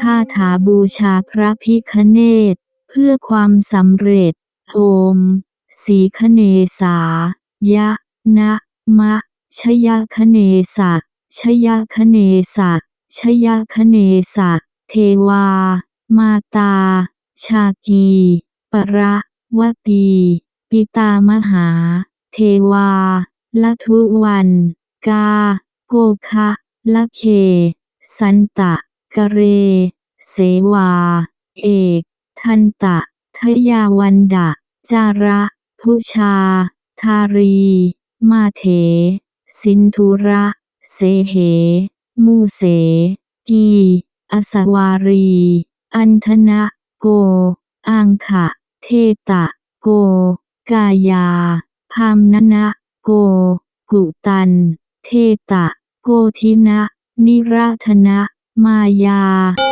คาถาบูชาพระพิคเนตเพื่อความสำเร็จ โอม สีคเนสา ยะ นะ มะ ชยคเนสะชยคเนสะชยคเนสะเทวา มาตา ชากีปะระวตี ปิตามหา เทวาละทุวัน กา โกคะละเค สันตะ กเร เสวา เอก ทันตะ ทยาวันดะ จาระพุชา ทารี มาเถ สินธุระ เสเห มูเส กี อสวารี อันธนะ โก อังขะ เทตะ โก กายา พามนนะ โก กุตัน เทตะ โกทินะ นิราธนะ มายา